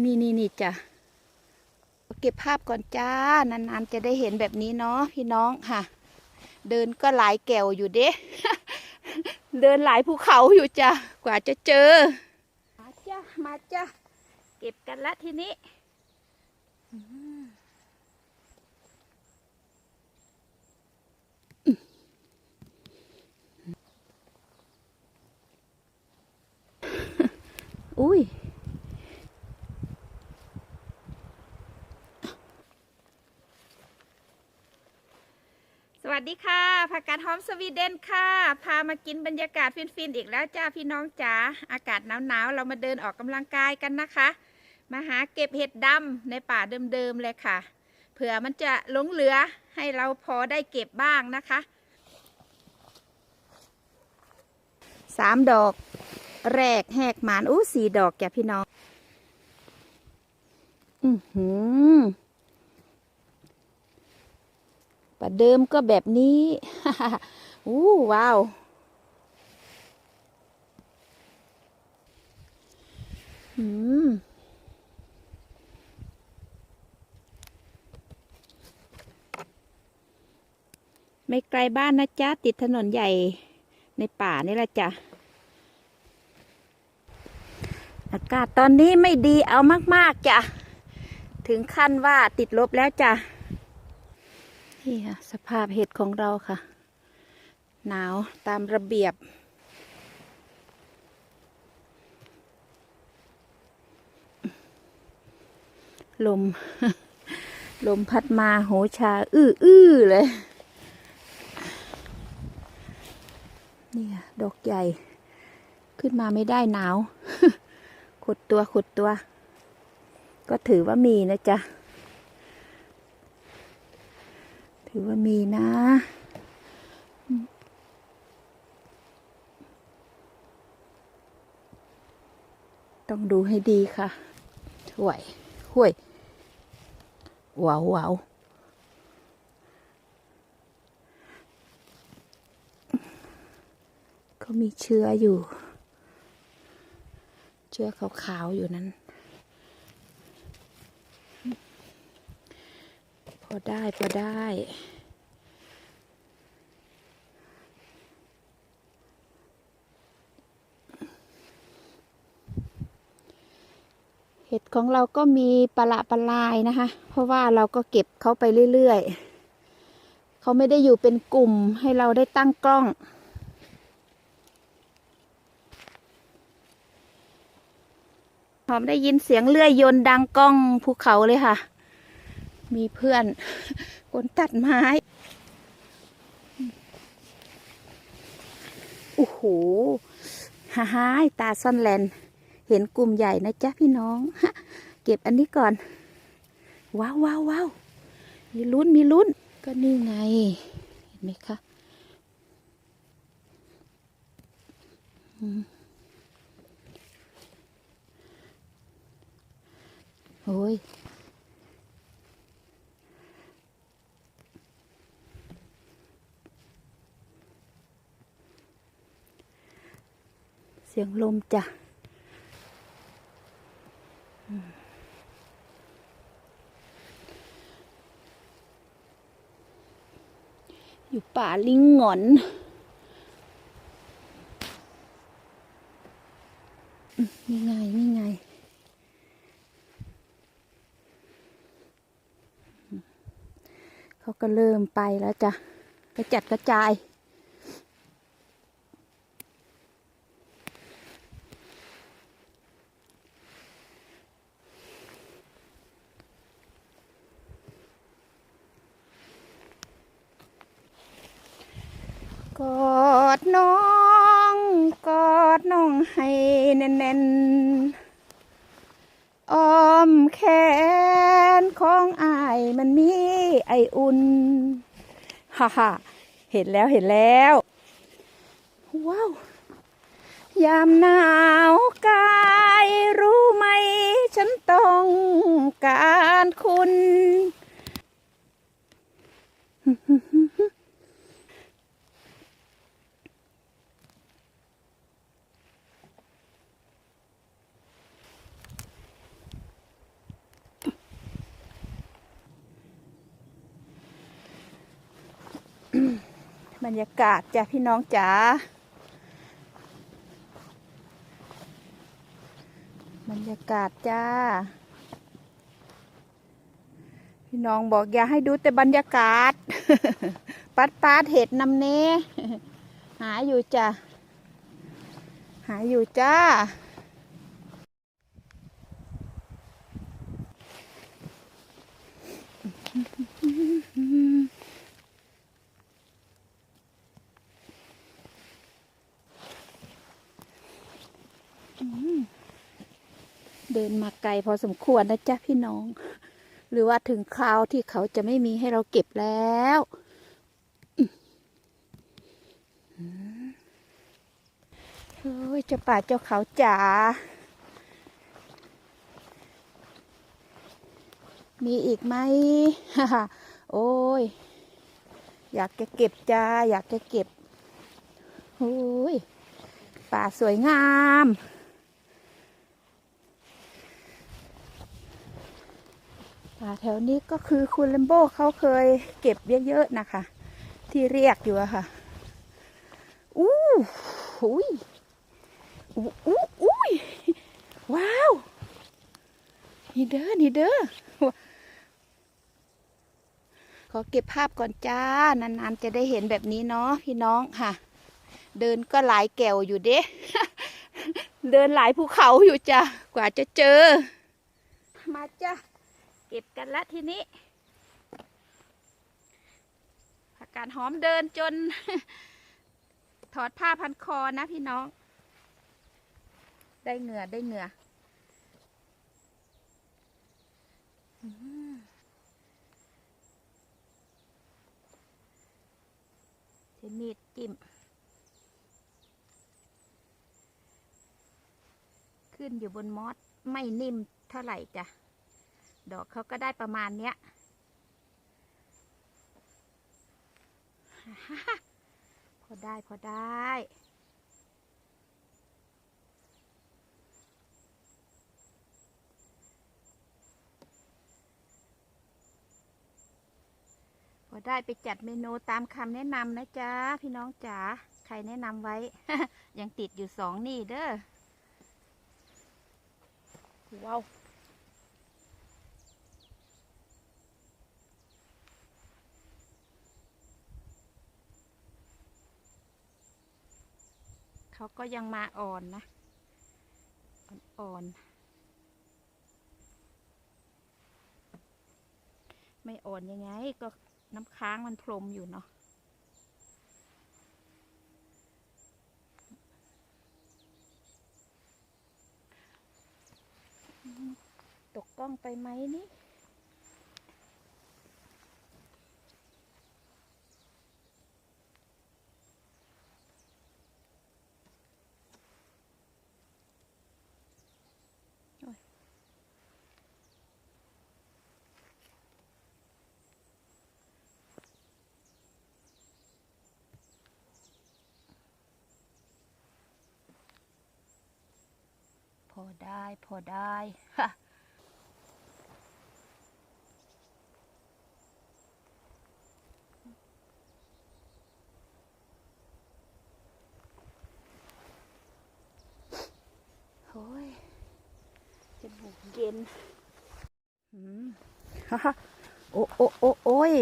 นี่นี่นี่จ้ะเก็บภาพก่อนจ้านานๆจะได้เห็นแบบนี้เนาะพี่น้องค่ะ เดินก็หลายแก้วอยู่เด้เดินหลายภูเขาอยู่จ้ะกว่าจะเจอ มาจ้ะมาจ้ะเก็บกันละทีนี้อืมอุ้ย วัสดีค่ะผักกาดหอมสวีเดนค่ะ พามากินบรรยากาศฟินๆอีกแล้วจ้าพี่น้องจ๋าอากาศหนาวๆเรามาเดินออกกำลังกายกันนะคะ มาหาเก็บเห็ดดำในป่าเดิมๆเลยค่ะ เผื่อมันจะหลงเหลือให้เราพอได้เก็บบ้างนะคะสามดอก แรกแหกหมานอู้สี่ดอกจ้ะพี่น้อง อือหือ ประเดิมก็แบบนี้อู้ว้าว อืมไม่ไกลบ้านนะจ๊ะ ติดถนนใหญ่ในป่านี่แหละจ้ะ อากาศตอนนี้ไม่ดีเอามาก ๆ จ้ะ ถึงขั้นว่าติดลบแล้วจ้ะ นี่ค่ะ สภาพเห็ดของเราค่ะ หนาวตามระเบียบ ลม ลมพัดมาโหชา อื้ออื้อเลย นี่ค่ะ ดอกใหญ่ ขึ้นมาไม่ได้หนาว ขุดตัวขุดตัว ก็ถือว่ามีนะจ๊ะ ถือว่ามีนะ ต้องดูให้ดีค่ะห่วยห่วยว้าวว้าวก็มีเชื้ออยู่ เชื้อขาวๆอยู่นั้น อได้พอได้ เห็ดของเราก็มีปลาปลายนะคะ เพราะว่าเราก็เก็บเขาไปเรื่อยๆ เขาไม่ได้อยู่เป็นกลุ่มให้เราได้ตั้งกล้องหอมได้ยินเสียงเลื่อยยนต์ดังก้องภูเขาเลยค่ะ มีเพื่อนคนตัดไม้ โอ้โหฮ่าฮ่ายตาซ่อนแลน เห็นกลุ่มใหญ่นะจ๊ะพี่น้อง เก็บอันนี้ก่อน ว้าวว้าวว้าวมีลุ้นมีลุ้น ก็นี่ไง เห็นไหมคะโอ้ย เสียงลมจ้ะอยู่ป่าลิงหงอนมนี่ไง นี่ไง เขาก็เริ่มไปแล้วจ้ะ กระจัดกระจาย กอดน้อง กอดน้องให้แน่นๆ อ้อมแขนของอายมันมีไออุ่นฮ่าฮ่าเห็นแล้วเห็นแล้ว ว้าว ยามหนาวกายรู้ไหม ฉันต้องการคุณ บรรยากาศจ้ะพี่น้องจ๋าบรรยากาศจ้า พี่น้องบอกอย่าให้ดูแต่บรรยากาศ ปัดปาดเห็ดนำเนหาอยู่จ้ะหาอยู่จ้า เดินมาไกลพอสมควรนะจ๊ะพี่น้อง หรือว่าถึงคราวที่เขาจะไม่มีให้เราเก็บแล้วเฮ้ยเจ้าป่าเจ้าเขาจ๋า มีอีกไหมโอ้ย อยากจะเก็บจ้า อยากจะเก็บโอ้ย ป่าสวยงาม ป่า แถวนี้ก็คือคุณเลมโบเขาเคยเก็บเยอะๆนะคะ ที่เรียกอยู่อะค่ะ อู้หูยอู้อู้ยว้าว นี่เด้อ นี่เด้อ ขอเก็บภาพก่อนจ้า นานๆจะได้เห็นแบบนี้เนาะพี่น้องค่ะ เดินก็หลายแก่วอยู่เด้เดินหลายภูเขาอยู่จ้ะ กว่าจะเจอ มาจ้ะ เก็บกันละทีนี้ ผักกาดหอมเดินจน ถอดผ้าพันคอนะพี่น้อง ได้เหงื่อได้เหงื่อใช้มีดจิ้ม ขึ้นอยู่บนมอสไม่นิ่มเท่าไหร่จ้ะ ดอกเขาก็ได้ประมาณเนี้ยพอได้พอได้พอได้ไปจัดเมนูตามคำแนะนำนะจ๊ะ พี่น้องจ๋าใครแนะนำไว้ ยังติดอยู่สองนี่เด้อว้าว เขาก็ยังมาอ่อนนะ อ่อนๆไม่อ่อนยังไง ก็น้ำค้างมันพรมอยู่เนาะตกกล้องไปไหมนี่ อได้พอได้ค่ะโอ้ยจมูกเย็นอืมฮ่าฮ่าโอ้โอ้โอ้โอ้ย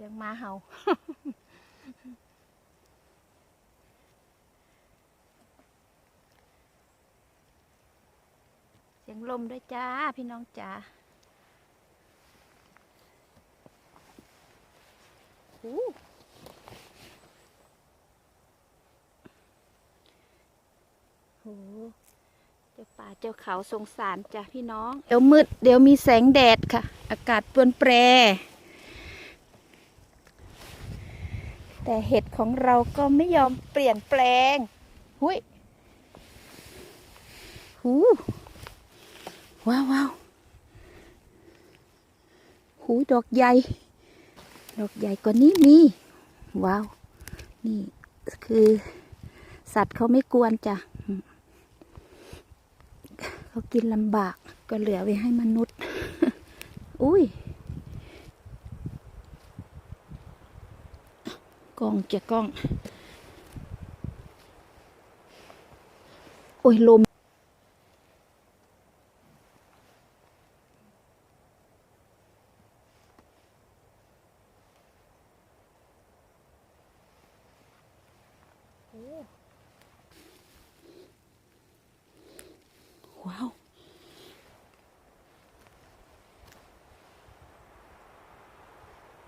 เสียงมาเห่า เสียงลมด้วยจ้า พี่น้องจ้าหูหูเจ้าป่าเจ้าเขาสงสารจ้าพี่น้อง เดี๋ยวมืด เดี๋ยวมีแสงแดดค่ะ อากาศปรวนแปร แต่เห็ดของเราก็ไม่ยอมเปลี่ยนแปลง หุยหูว้าวว้าวหูดอกใหญ่ ดอกใหญ่กว่านี้มีว้าว นี่คือสัตว์เขาไม่กวนจ้ะเขากินลำบากก็เหลือไว้ให้มนุษย์ อุ้ย กล้องจะกล้อง โอ้ยลมว้าว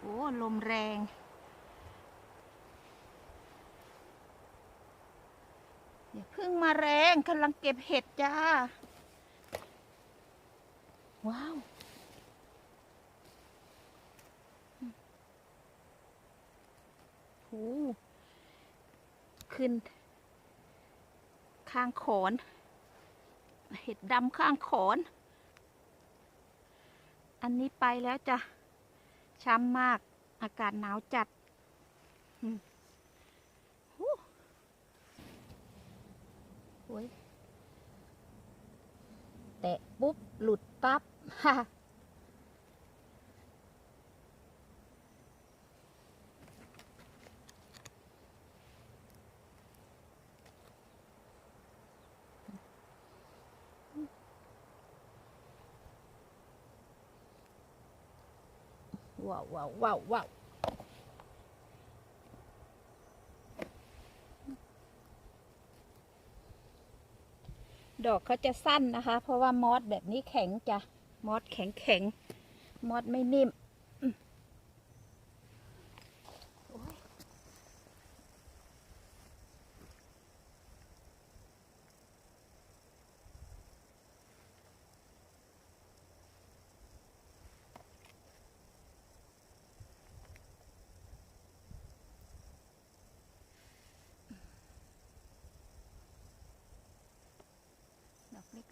โอ้ ลมแรง อย่าเพึ่งมาแรงกำลังเก็บเห็ดจ้า ว้าวโอ้ขึ้น ข้างโขนเห็ดดำข้างโขนอันนี้ไปแล้วจ้ะ ช้ำมาก อากาศหนาวจัด อืมหู้โอ้ย แตะปุ๊บ หลุดปั๊บฮ่าว้าวว้าวว้าวว้าว ดอกเขาจะสั้นนะคะ เพราะว่ามอสแบบนี้แข็งจ้ะมอสแข็งแข็งมอสไม่นิ่มอืม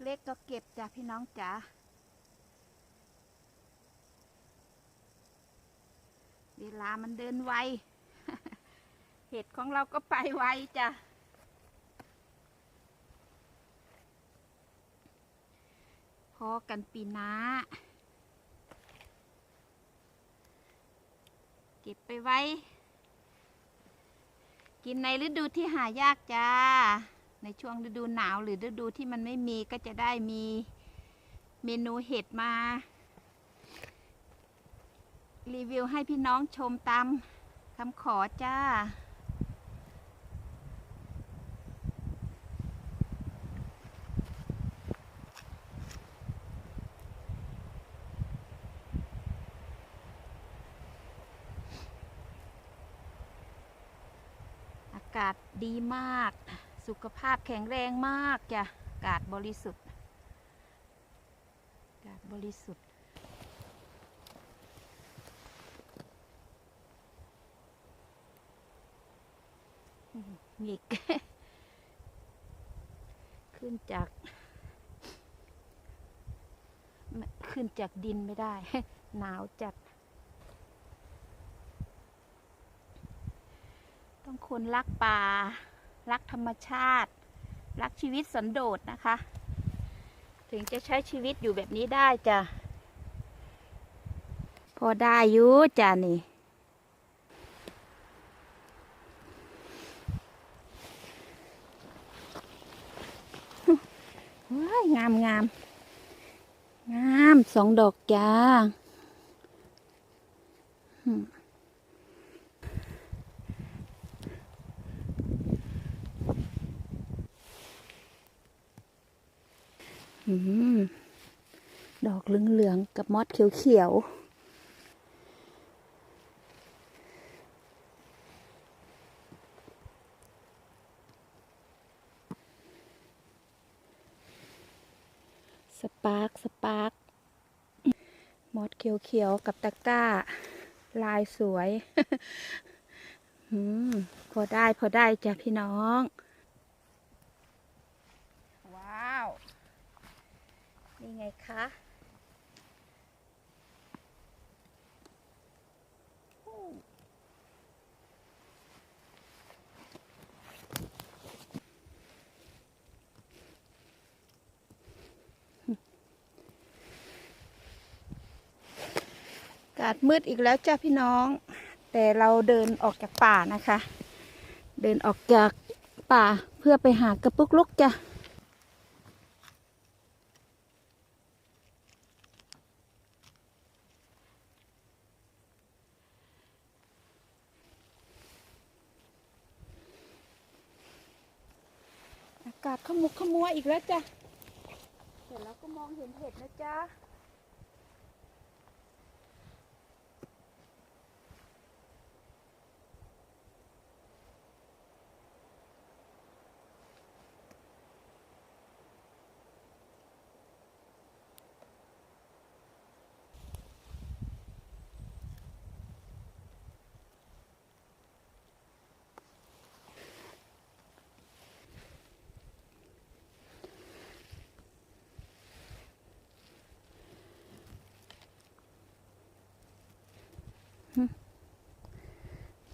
เล็ก ๆ ก็เก็บจ้ะพี่น้องจ๋าเวลามันเดินไว เห็ดของเราก็ไปไวจ้ะ พอกันปีน้าเก็บไปไว้ กินในฤดูที่หายากจ้า ในช่วงฤดูหนาวหรือฤดูที่มันไม่มีก็จะได้มีเมนูเห็ดมา รีวิวให้พี่น้องชมตามคำขอจ้า อากาศดีมาก สุขภาพแข็งแรงมากจ้ะกาศบริสุทธิ์ กาศบริสุทธิ์ หงิก ขึ้นจาก ขึ้นจากดินไม่ได้ หนาวจัด ต้องคนรักป่า รักธรรมชาติ รักชีวิตสันโดษนะคะ ถึงจะใช้ชีวิตอยู่แบบนี้ได้จ้ะ พอได้อยู่จ้ะนี่ว้ายงามงามงามสองดอกจ้า กับมอดเขียวๆสปาร์กสปาร์กมอดเขียวๆกับตะก้า ลายสวย พอได้พอได้จ้ะพี่น้องากาศมืดอีกแล้วจ้าพี่น้อง แต่เราเดินออกจากป่านะคะ เดินออกจากป่าเพื่อไปหากระปุกลุกจ้ะอากาศขมุกขมัวอีกแล้วจ้ะเห็นแล้วก็มองเห็นเห็ดนะจ๊ะ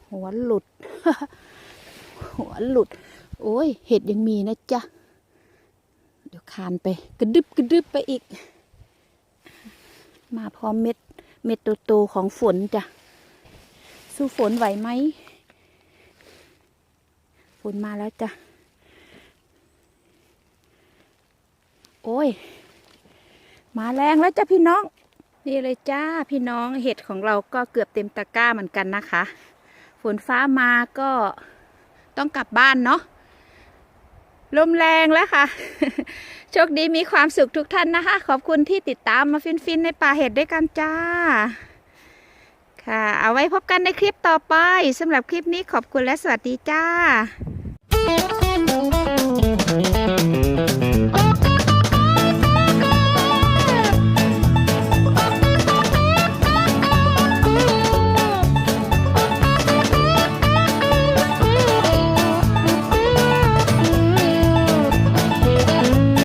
หัวหลุด หัวหลุด โอ้ย เห็ดยังมีนะจ๊ะ เดี๋ยวคานไป กระดึบกระดึบไปอีก มาพร้อมเม็ด เม็ดโตๆของฝนจ้ะ สู้ฝนไหวไหม ฝนมาแล้วจ้ะ โอ้ย มาแรงแล้วจ้ะพี่น้อง นี่เลยจ้าพี่น้องเห็ดของเราก็เกือบเต็มตะกร้าเหมือนกันนะคะ ฝนฟ้ามาก็ต้องกลับบ้านเนาะลมแรงแล้วค่ะ โชคดีมีความสุขทุกท่านนะคะ ขอบคุณที่ติดตามมาฟินๆในป่าเห็ดด้วยกันจ้า ค่ะ เอาไว้พบกันในคลิปต่อไปสำหรับคลิปนี้ขอบคุณและสวัสดีจ้า